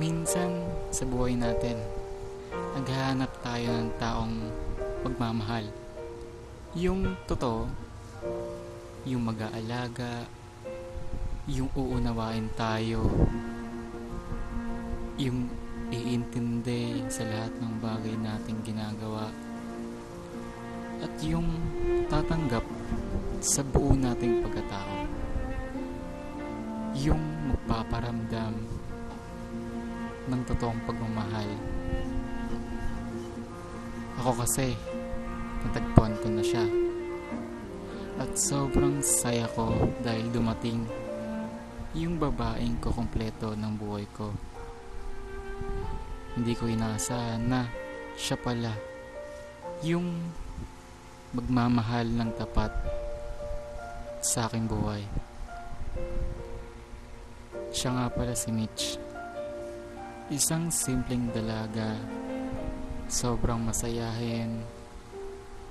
Minsan sa buhay natin, naghahanap tayo ng taong magmamahal. Yung totoo, yung mag-aalaga, yung uunawain tayo, yung iintindi sa lahat ng bagay nating ginagawa, at yung tatanggap sa buo nating pagkatao. Yung magpaparamdam ng totoong pagmamahal. Ako kasi, natagpuan ko na siya. At sobrang saya ko dahil dumating yung babaeng ko kompleto ng buhay ko. Hindi ko inaasahan na siya pala yung magmamahal ng tapat sa aking buhay. Siya nga pala si Mitch. Isang simpleng dalaga, sobrang masayahin,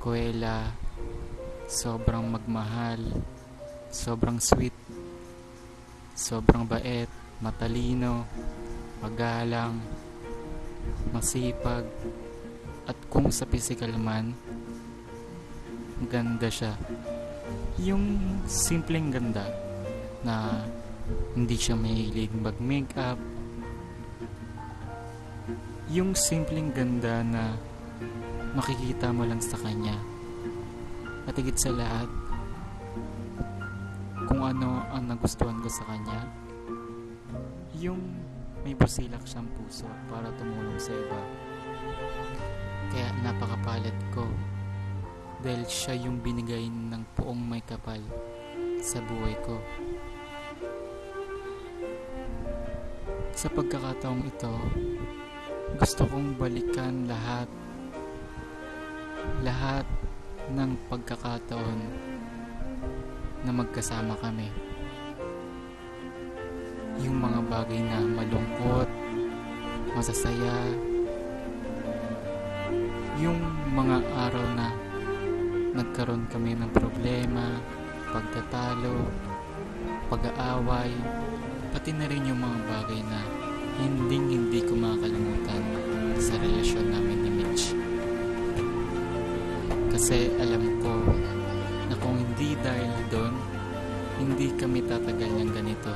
kuwela, sobrang magmahal, sobrang sweet, sobrang bait, matalino, magalang, masipag, at kung sa physical man, ganda siya. Yung simpleng ganda na hindi siya mahilig mag-makeup, yung simpleng ganda na makikita mo lang sa kanya. At higit sa lahat, kung ano ang nagustuhan ko sa kanya, yung may busilak siyang puso para tumulong sa iba. Kaya napakapalat ko dahil siya yung binigay ng puong may kapal sa buhay ko. Sa pagkakataong ito, gusto kong balikan lahat. Lahat ng pagkakataon na magkasama kami. Yung mga bagay na malungkot masasaya. Yung mga araw na nagkaroon kami ng problema pagtatalo pag-aaway pati na rin yung mga bagay na hindi hindi ko makakalimutan sa relasyon namin ni Mitch. Kasi alam ko na kung hindi dahil doon, hindi kami tatagal ng ganito.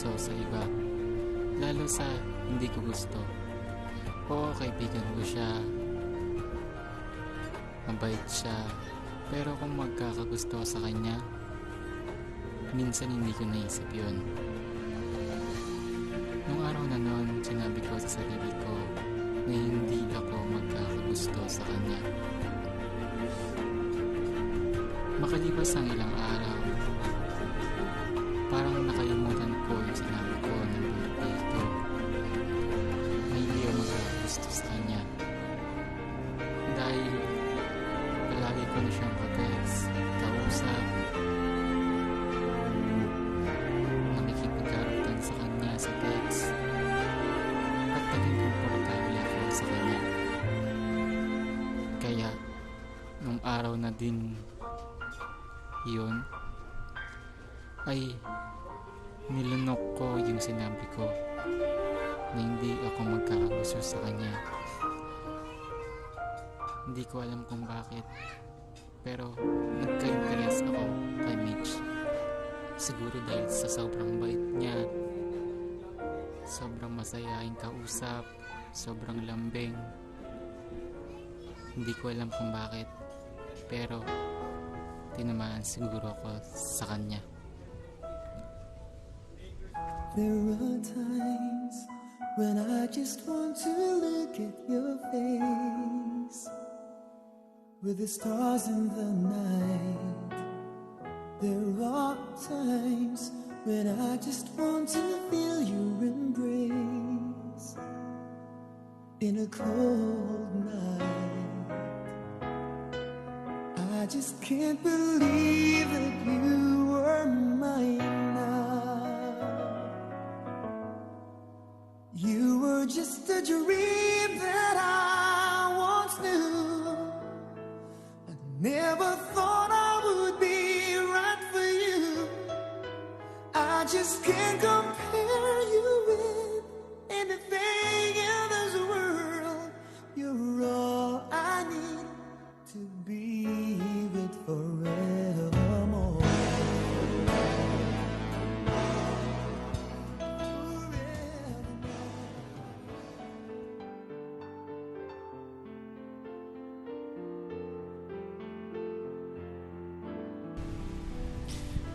Tinutokso sa iba. Lalo sa hindi ko gusto. Oo, kaibigan ko siya. Mabait siya. Pero kung magkakagusto sa kanya, minsan hindi ko naisip yun. Nung araw na noon, sinabi ko sa sarili ko na hindi ako magkakagusto sa kanya. Makalipas ang ilang araw, parang nakalimutan at naging komportable ako sa kanya. Kaya, na din yun ay nilunok ko yung sinabi ko na hindi ako magkakagusto sa kanya. Hindi ko alam kung bakit pero nagka-interest ako kay Mitch. Siguro dahil sa sobrang bait niya, sobrang masayaing kausap, sobrang lambing. Hindi ko alam kung bakit, pero tinamaan siguro ako sa kanya. There are times when I just want to look at your face with the stars in the night. There are times when I just want to feel your embrace in a cold night. I just can't believe that you are mine now. You were just a dream that I once knew. I never thought I would be right for you. I just can't compare you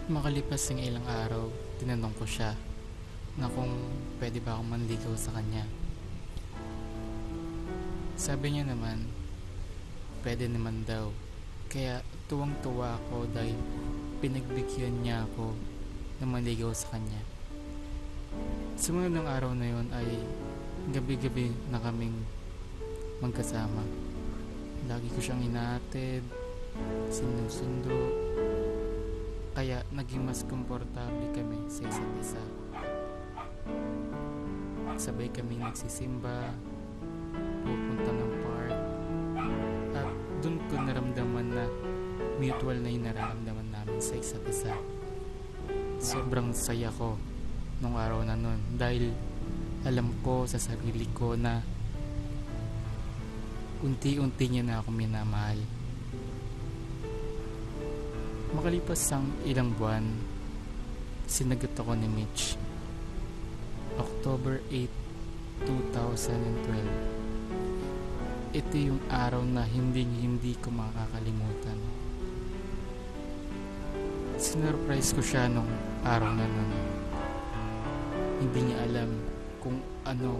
Makalipas ng ilang araw, tinanong ko siya na kung pwede ba akong manligaw sa kanya. Sabi niya naman, pwede naman daw. Kaya tuwang-tuwa ako dahil pinagbigyan niya ako na manligaw sa kanya. Sumunod ng araw na yon ay gabi-gabi na kaming magkasama. Lagi ko siyang inaatid, sinusundo, kaya naging mas komportable kami sa isa't isa. Sabay kami nagsisimba, pupunta ng park, at dun ko naramdaman na mutual na yung nararamdaman namin sa isa't isa. Sobrang saya ko nung araw na nun dahil alam ko sa sarili ko na unti-unti niya na ako minamahal. Makalipas ang ilang buwan, sinagot ako ni Mitch. October 8, 2012. Ito yung araw na hindi hindi ko makakalimutan. Sinurprise ko siya nung araw na nun. Hindi niya alam kung ano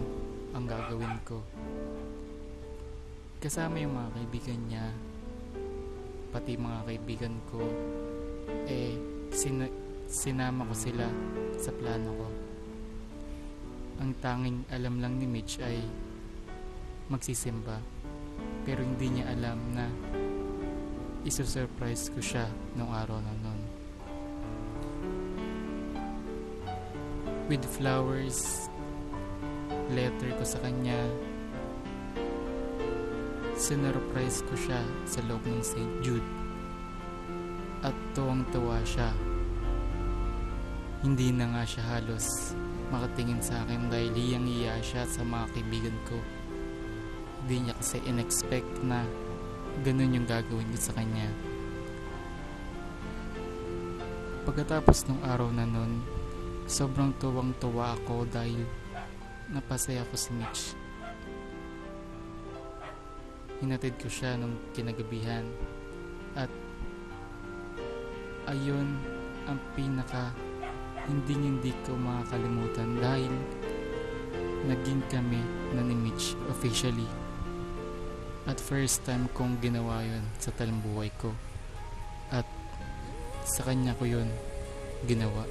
ang gagawin ko. Kasama yung mga kaibigan niya, pati mga kaibigan ko, eh, sina- sinama ko sila sa plano ko. Ang tanging alam lang ni Mitch ay magsisimba. Pero hindi niya alam na isusurprise ko siya nung araw na nun. With flowers, letter ko sa kanya, sinurprise ko siya sa loob ng St. Jude. At tuwang-tuwa siya. Hindi na nga siya halos makatingin sa akin dahil hiyang-hiya siya sa mga kaibigan ko. Hindi niya kasi in-expect na ganun yung gagawin ko sa kanya. Pagkatapos ng araw na nun, sobrang tuwang-tuwa ako dahil napasaya ko si Mitch. Hinatid ko siya nung kinagabihan at ayun ang pinaka hindi hindi ko makakalimutan dahil naging kami na ni Mitch officially. At first time kong ginawa yun sa talambuhay ko. At sa kanya ko yun ginawa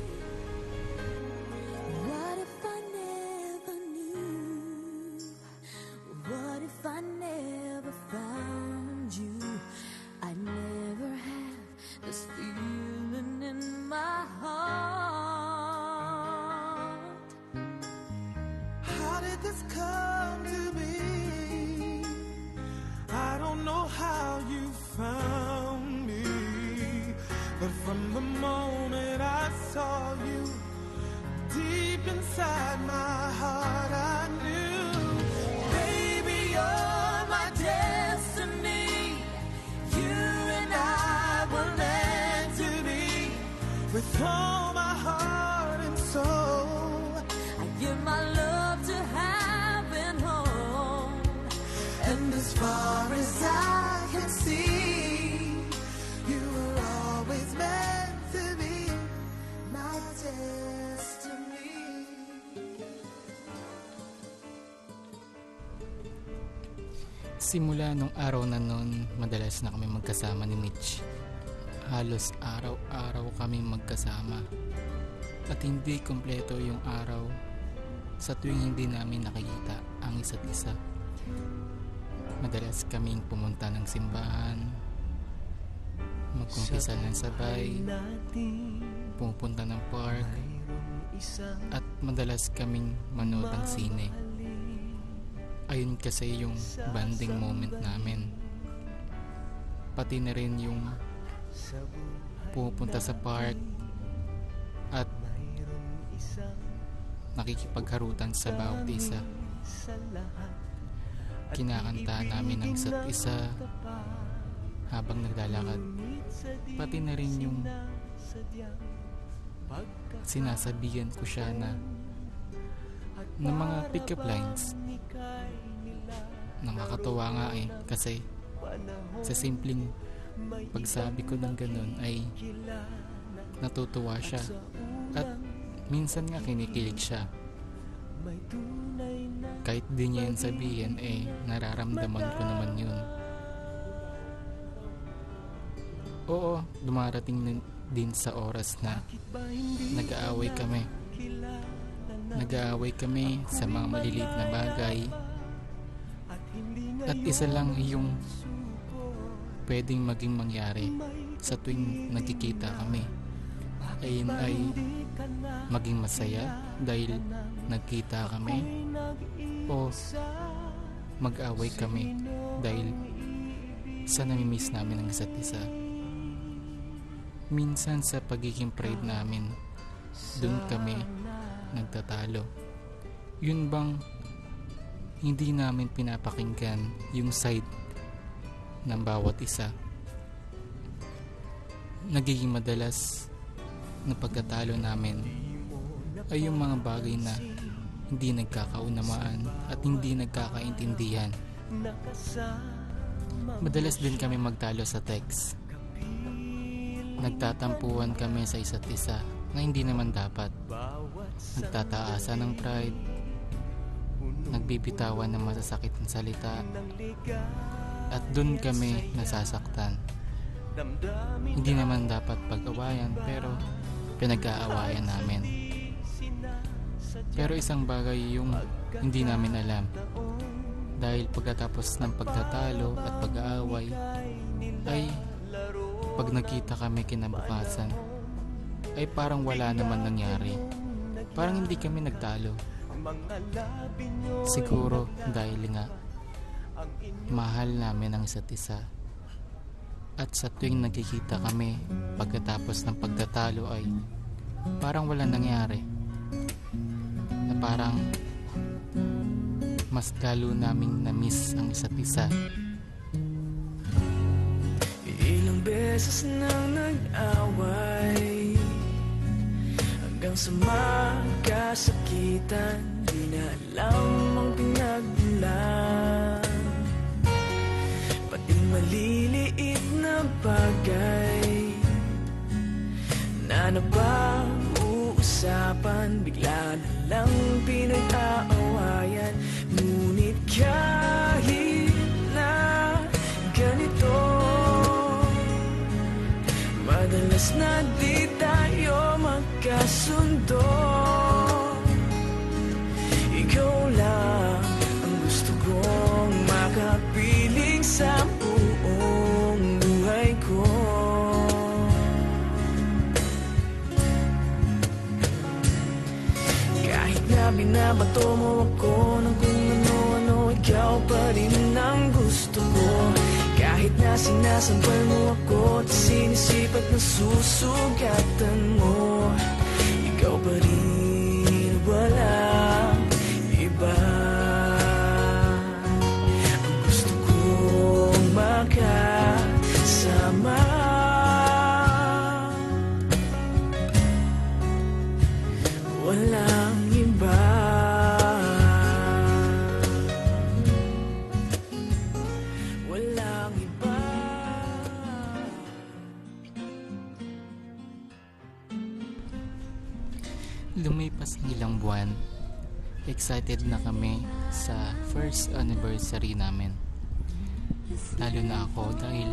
But from the moment I saw you, deep inside my heart I knew, baby, you're my destiny. You and I were meant to be with all. Simula nung araw na nun, madalas na kami magkasama ni Mitch. Halos araw-araw kami magkasama. At hindi kompleto yung araw sa tuwing hindi namin nakikita ang isa't isa. Madalas kaming pumunta ng simbahan, magkumpisal ng sabay, pumupunta ng park, at madalas kaming manood ng sine. Ayun kasi yung banding moment namin. Pati na rin yung pupunta sa park at nakikipagharutan sa bawat isa. Kinakanta namin ang isa't isa habang naglalakad. Pati na rin yung sinasabihan ko siya na ng mga pick-up lines nakakatawa nga eh kasi sa simpleng pagsabi ko ng ganun ay natutuwa siya. At minsan nga kinikilig siya. Kahit di niya yun sabihin eh nararamdaman ko naman yun. Oo dumarating din sa oras na nag-aaway kami. Nag-aaway kami sa mga maliliit na bagay at isa lang yung pwedeng maging mangyari sa tuwing nagkikita kami. Ayun ay maging masaya dahil nagkita kami o mag-away kami dahil sa namimiss namin ang isa't isa. Minsan sa pagiging pride namin, dun kami nagtatalo. Yun bang hindi namin pinapakinggan yung side ng bawat isa. Nagiging madalas na pagkatalo namin ay yung mga bagay na hindi nagkakaunamaan at hindi nagkakaintindihan. Madalas din kami magtalo sa text. Nagtatampuhan kami sa isa't isa na hindi naman dapat. Nagtataasan ng pride, nagbibitawan ng masasakit na salita, at dun kami nasasaktan. Hindi naman dapat pag-awayan pero pinag-aawayan namin. Pero isang bagay yung hindi namin alam. Dahil pagkatapos ng pagtatalo at pag-aaway ay pag nakita kami kinabukasan ay parang wala naman nangyari. Parang hindi kami nagtalo. Siguro dahil nga mahal namin ang isa't isa. At sa tuwing nagkikita kami pagkatapos ng pagtatalo ay parang wala nangyari. Na parang mas lalo naming na-miss ang isa't isa. Ilang beses nang nag-away Hanggang sa magkasakitan Di na alam ang pinagmulan Pati maliliit na bagay. Na napag-uusapan Bigla na lang pinag-aawayan. Ngunit kahit na ganito Madalas na di tayo magkasundo binabato mo ako ng kung ano-ano Ikaw pa rin ang gusto ko. Kahit na sinasampal mo ako At sinisipat na susugatan mo. Ikaw pa rin namin. Lalo na ako dahil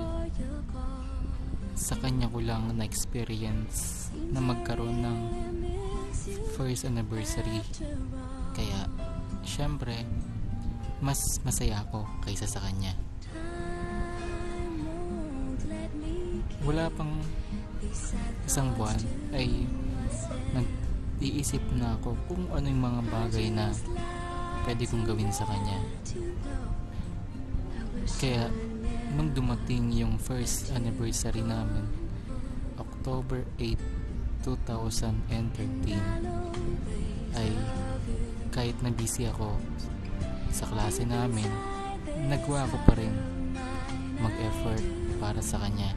sa kanya ko lang na-experience na magkaroon ng first anniversary. Kaya, syempre, mas masaya ako kaysa sa kanya. Wala pang isang buwan ay nag-iisip na ako kung ano yung mga bagay na pwede kong gawin sa kanya. Kaya, nung dumating yung first anniversary namin, October 8, 2013, ay kahit na busy ako sa klase namin, nagwa ko pa rin mag-effort para sa kanya.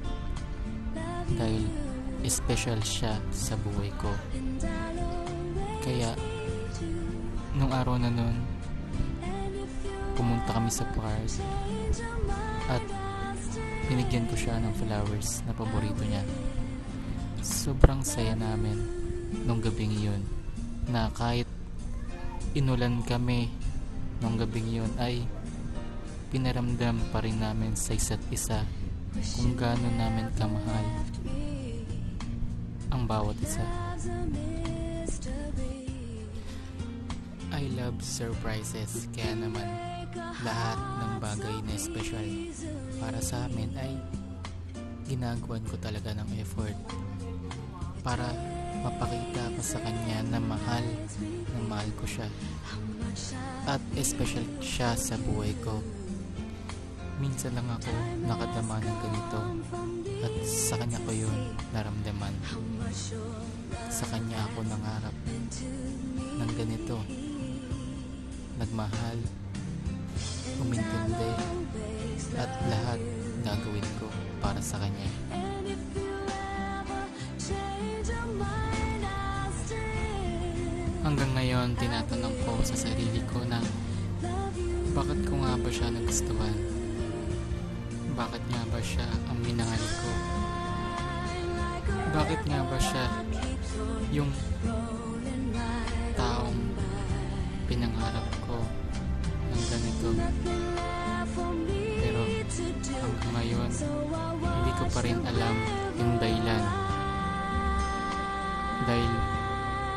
Dahil special siya sa buhay ko. Kaya, nung araw na nun, pumunta kami sa park at binigyan ko siya ng flowers na paborito niya. Sobrang saya namin nung gabing yun na kahit inulan kami nung gabing yun ay pinaramdam pa rin namin sa isa't isa kung gaano namin kamahal ang bawat isa. I love surprises kaya naman lahat ng bagay na special para sa amin ay ginagawan ko talaga ng effort para mapakita ko sa kanya na mahal na mahal ko siya. At special siya sa buhay ko. Minsan lang ako nakadama ng ganito at sa kanya ko yun naramdaman. Sa kanya ako nangarap ng ganito. Nagmahal umintindi. At lahat gagawin ko para sa kanya. Hanggang ngayon tinatanong ko sa sarili ko na bakit ko nga ba siya nagustuhan? Bakit nga ba siya ang minahal ko? Bakit nga ba siya yung ganito pero hanggang ngayon hindi ko pa rin alam yung dahilan dahil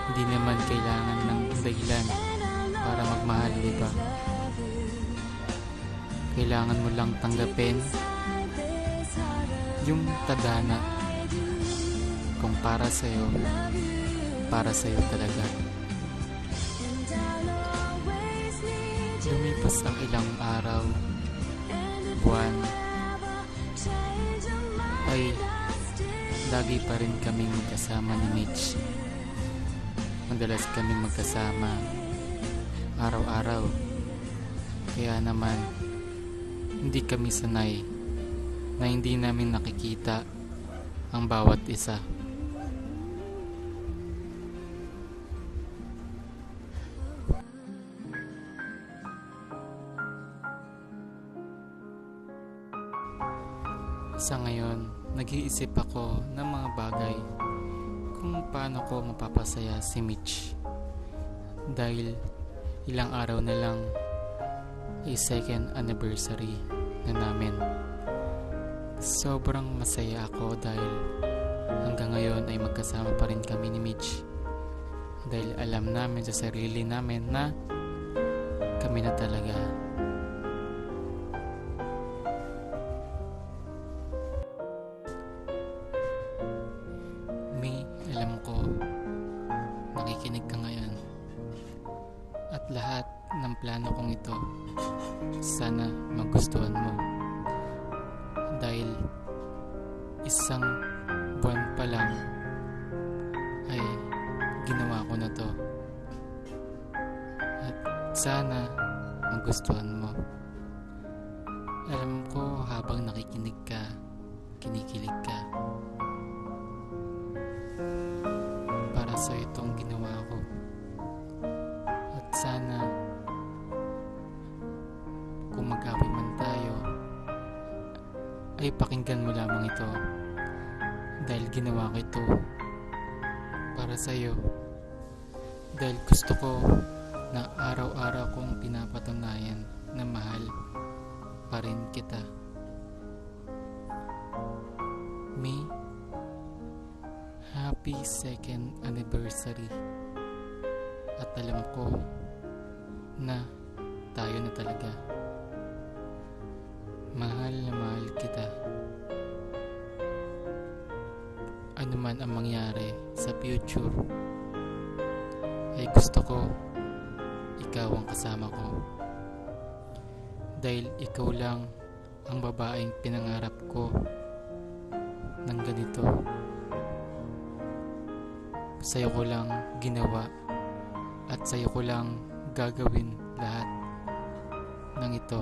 hindi naman kailangan ng dahilan para magmahal, di ba? Kailangan mo lang tanggapin yung tadhana kung para sa'yo, para sa'yo talaga. Lumipas ang ilang araw, buwan, ay lagi pa rin kaming magkasama ni Mitch. Madalas kami magkasama araw-araw. Kaya naman, hindi kami sanay na hindi namin nakikita ang bawat isa. Nag-iisip ako ng mga bagay kung paano ko mapapasaya si Mitch. Dahil ilang araw na lang ay second anniversary na namin. Sobrang masaya ako dahil hanggang ngayon ay magkasama pa rin kami ni Mitch. Dahil alam namin sa sarili namin na kami na talaga. Alam ko habang nakikinig ka, kinikilig ka. Para sa itong ginawa ko. At sana kung mag-away man tayo ay pakinggan mo lamang ito dahil ginawa ko ito para sa iyo dahil gusto ko na araw-araw kong pinapatunayan na mahal pa rin kita. Me, happy second anniversary. At alam ko na tayo na talaga. Mahal na mahal kita. Ano man ang mangyari sa future, ay gusto ko ikaw ang kasama ko. Dahil ikaw lang ang babaeng pinangarap ko ng ganito. Sa'yo ko lang ginawa at sa'yo ko lang gagawin lahat ng ito.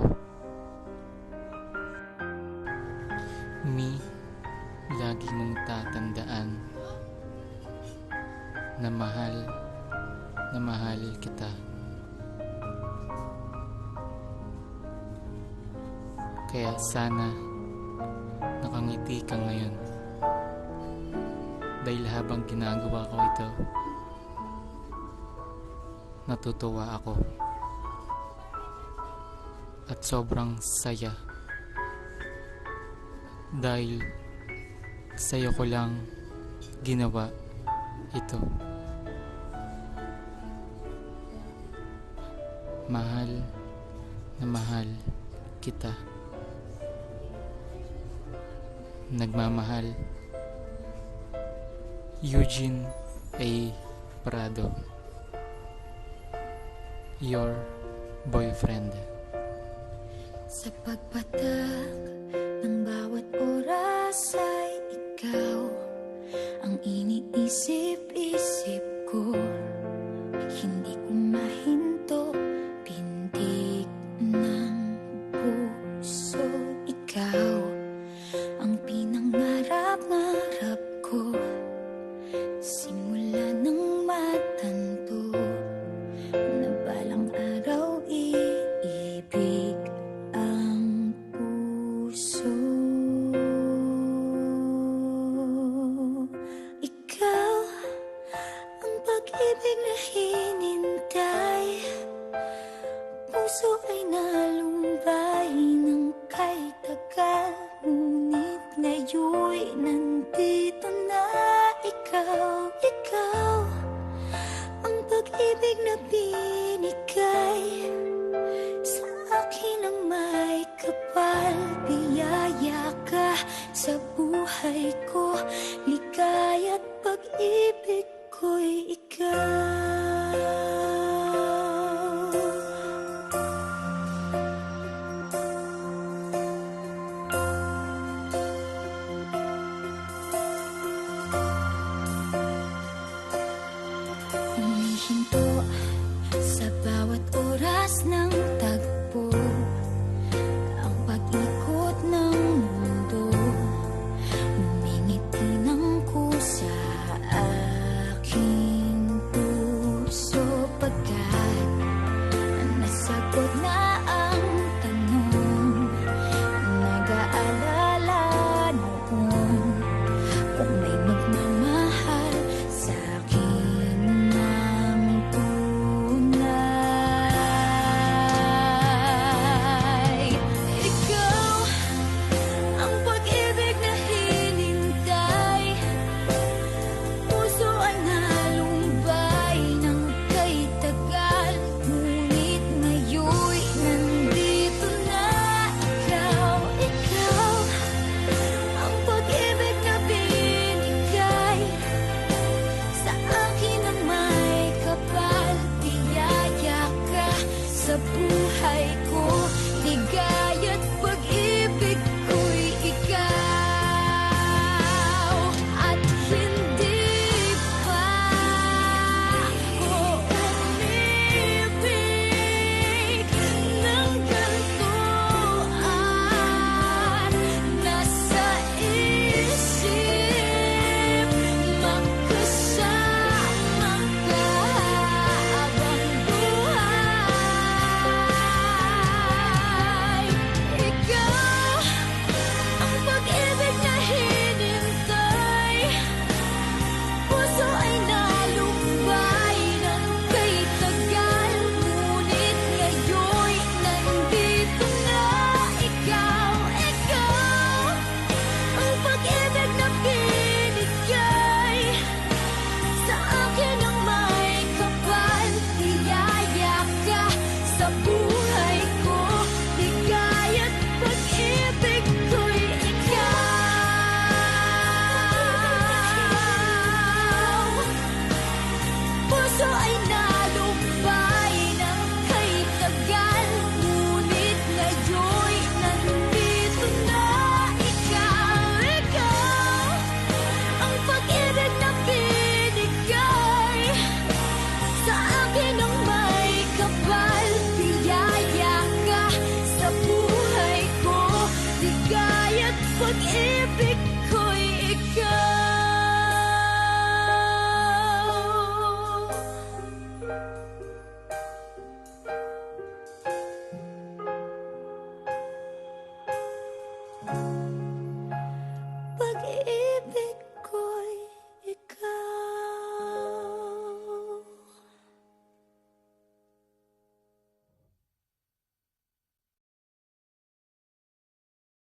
Me, lagi mong tatandaan na mahal na mahal kita. Kaya sana nakangiti ka ngayon. Dahil habang ginagawa ko ito, natutuwa ako. At sobrang saya. Dahil sa'yo ko lang ginawa ito. Mahal na mahal kita. Nagmamahal. Eugene A. Prado. Your boyfriend. Sa pagpatak ng bawat oras ay ikaw Ang iniisip-isip ko pinangarap-ngarap ko Simula